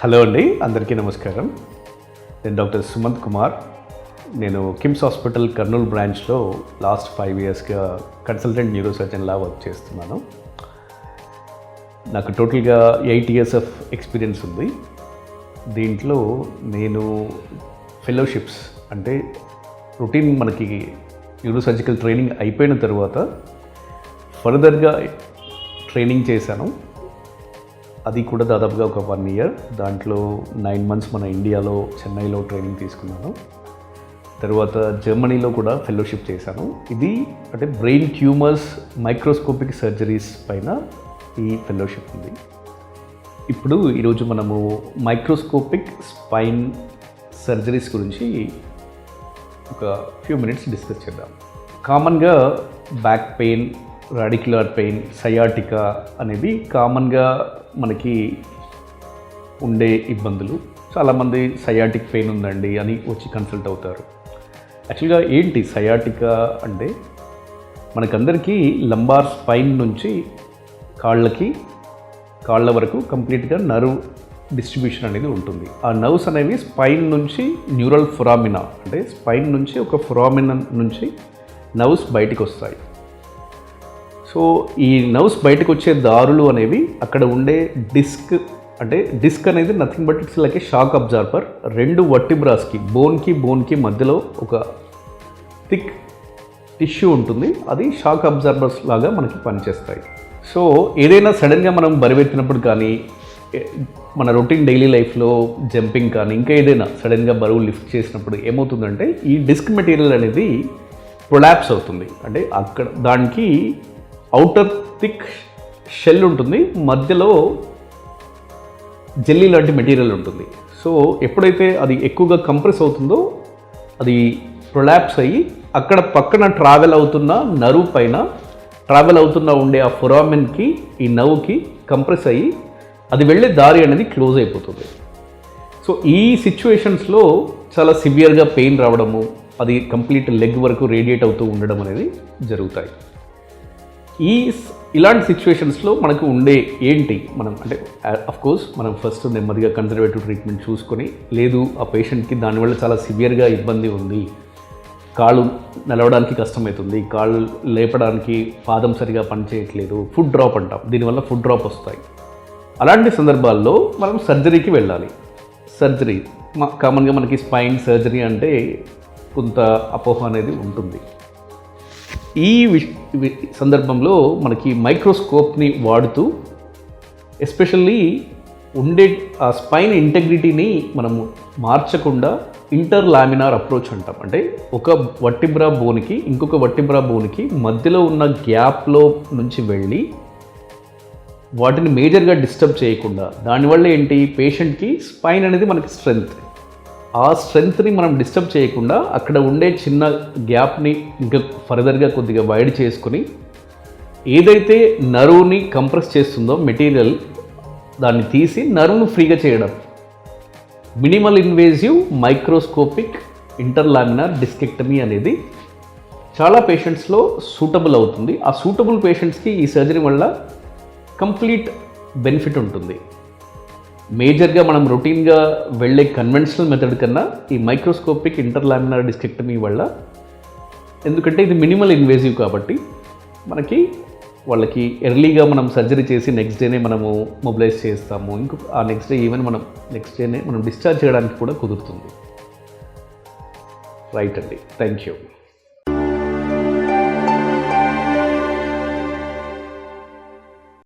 Hello అండి అందరికీ నమస్కారం. నేను డాక్టర్ సుమంత్ కుమార్. నేను కిమ్స్ హాస్పిటల్ కర్నూలు బ్రాంచ్లో లాస్ట్ ఫైవ్ ఇయర్స్గా కన్సల్టెంట్ న్యూరో సర్జన్లా వర్క్ చేస్తున్నాను. నాకు టోటల్గా ఎయిట్ ఇయర్స్ ఆఫ్ ఎక్స్పీరియన్స్ ఉంది. దీంట్లో నేను ఫెలోషిప్స్ అంటే రొటీన్ మనకి న్యూరో సర్జికల్ ట్రైనింగ్ అయిపోయిన తర్వాత ఫర్దర్గా ట్రైనింగ్ చేశాను. అది కూడా దాదాపుగా ఒక వన్ ఇయర్. దాంట్లో నైన్ మంత్స్ మన ఇండియాలో చెన్నైలో ట్రైనింగ్ తీసుకున్నాను. తర్వాత జర్మనీలో కూడా ఫెలోషిప్ చేశాను. ఇది అంటే బ్రెయిన్ ట్యూమర్స్ మైక్రోస్కోపిక్ సర్జరీస్ పైన ఈ ఫెలోషిప్ ఉంది. ఇప్పుడు ఈరోజు మనము మైక్రోస్కోపిక్ స్పైన్ సర్జరీస్ గురించి ఒక ఫ్యూ మినిట్స్ డిస్కస్ చేద్దాం. కామన్గా back pain radicular pain sciatica అనేవి కామన్గా మనకి ఉండే ఇబ్బందులు. చాలామంది సయాటిక్ పెయిన్ ఉందండి అని వచ్చి కన్సల్ట్ అవుతారు. యాక్చువల్గా ఏంటి సయాటికా అంటే? మనకందరికీ లంబార్ స్పైన్ నుంచి కాళ్ళకి కాళ్ళ వరకు కంప్లీట్గా నర్వ్ డిస్ట్రిబ్యూషన్ అనేది ఉంటుంది. ఆ నర్వ్స్ అనేవి స్పైన్ నుంచి న్యూరల్ ఫొరామినా అంటే స్పైన్ నుంచి ఒక ఫొరామినా నుంచి నర్వ్స్ బయటికి వస్తాయి సో ఈ నర్వ్స్ బయటకు వచ్చే దారులు అనేవి అక్కడ ఉండే డిస్క్ అంటే డిస్క్ అనేది nothing but it's like a shock absorber. రెండు వట్టిబ్రాస్కి బోన్కి బోన్కి మధ్యలో ఒక థిక్ టిష్యూ ఉంటుంది. అది షాక్ అబ్జార్బర్స్ లాగా మనకి పనిచేస్తాయి. సో ఏదైనా సడన్గా మనం బరువెత్తినప్పుడు కానీ మన రొటీన్ డైలీ లైఫ్లో జంపింగ్ కానీ ఇంకా ఏదైనా సడన్గా బరువు లిఫ్ట్ చేసినప్పుడు ఏమవుతుందంటే ఈ డిస్క్ మెటీరియల్ అనేది ప్రొలాప్స్ అవుతుంది. అంటే అక్కడ దానికి అవుటర్ థిక్ షెల్ ఉంటుంది మధ్యలో జెల్లీ లాంటి మెటీరియల్ ఉంటుంది. సో ఎప్పుడైతే అది ఎక్కువగా కంప్రెస్ అవుతుందో అది ప్రొలాప్స్ అయ్యి అక్కడ పక్కన ట్రావెల్ అవుతున్న నరువు పైన ట్రావెల్ అవుతున్న ఉండే ఆ ఫొరామిన్కి ఈ నవ్వుకి కంప్రెస్ అయ్యి అది వెళ్ళే దారి అనేది క్లోజ్ అయిపోతుంది. సో ఈ సిచ్యువేషన్స్లో చాలా సివియర్గా పెయిన్ రావడము అది కంప్లీట్ లెగ్ వరకు రేడియేట్ అవుతూ ఉండడం అనేది జరుగుతాయి. ఈ ఇలాంటి సిచ్యువేషన్స్లో మనకు ఉండే ఏంటి? మనం అంటే కోర్స్ మనం ఫస్ట్ నెమ్మదిగా కన్జర్వేటివ్ ట్రీట్మెంట్ చూసుకొని లేదు ఆ పేషెంట్కి దానివల్ల చాలా సివియర్గా ఇబ్బంది ఉంది. కాళ్ళు నిలవడానికి కష్టమవుతుంది. కాళ్ళు లేపడానికి పాదం సరిగా పనిచేయట్లేదు. ఫుడ్ డ్రాప్ అంటాం. దీనివల్ల ఫుడ్ డ్రాప్ వస్తాయి. అలాంటి సందర్భాల్లో మనం సర్జరీకి వెళ్ళాలి. సర్జరీ మా కామన్గా మనకి స్పైన్ సర్జరీ అంటే కొంత అపోహ అనేది ఉంటుంది. ఈ విష్- వి- సందర్భంలో మనకి మైక్రోస్కోప్ని వాడుతూ ఎస్పెషల్లీ ఉండే ఆ స్పైన్ ఇంటెగ్రిటీని మనము మార్చకుండా ఇంటర్ లామినార్ అప్రోచ్ అంటాం. అంటే ఒక వట్టిబ్రా బోన్కి ఇంకొక వట్టిబ్రా బోన్కి మధ్యలో ఉన్న గ్యాప్లో నుంచి వెళ్ళి వాటిని మేజర్గా డిస్టర్బ్ చేయకుండా దానివల్ల ఏంటి? పేషెంట్కి స్పైన్ అనేది మనకి స్ట్రెంగ్త్. ఆ స్ట్రెంగ్త్ని మనం డిస్టర్బ్ చేయకుండా అక్కడ ఉండే చిన్న గ్యాప్ని ఇంకా ఫర్దర్గా కొద్దిగా వైడ్ చేసుకొని ఏదైతే నరువుని కంప్రెస్ చేస్తుందో మెటీరియల్ దాన్ని తీసి నరువును ఫ్రీగా చేయడం. Minimal invasive microscopic interlaminar discectomy అనేది చాలా పేషెంట్స్లో సూటబుల్ అవుతుంది. ఆ సూటబుల్ పేషెంట్స్కి ఈ సర్జరీ వల్ల కంప్లీట్ బెనిఫిట్ ఉంటుంది. మేజర్గా మనం రొటీన్గా వెళ్ళే కన్వెన్షనల్ మెథడ్ కన్నా ఈ మైక్రోస్కోపిక్ ఇంటర్లామినర్ డిస్కెక్టమీ వల్ల. ఎందుకంటే ఇది మినిమల్ ఇన్వేజివ్ కాబట్టి మనకి వాళ్ళకి ఎర్లీగా మనం సర్జరీ చేసి నెక్స్ట్ డేనే మనము మొబిలైజ్ చేస్తాము. ఇంకొక ఆ నెక్స్ట్ డే ఈవెన్ మనం నెక్స్ట్ డేనే మనం డిశ్చార్జ్ చేయడానికి కూడా కుదురుతుంది. రైట్ అండి. Thank you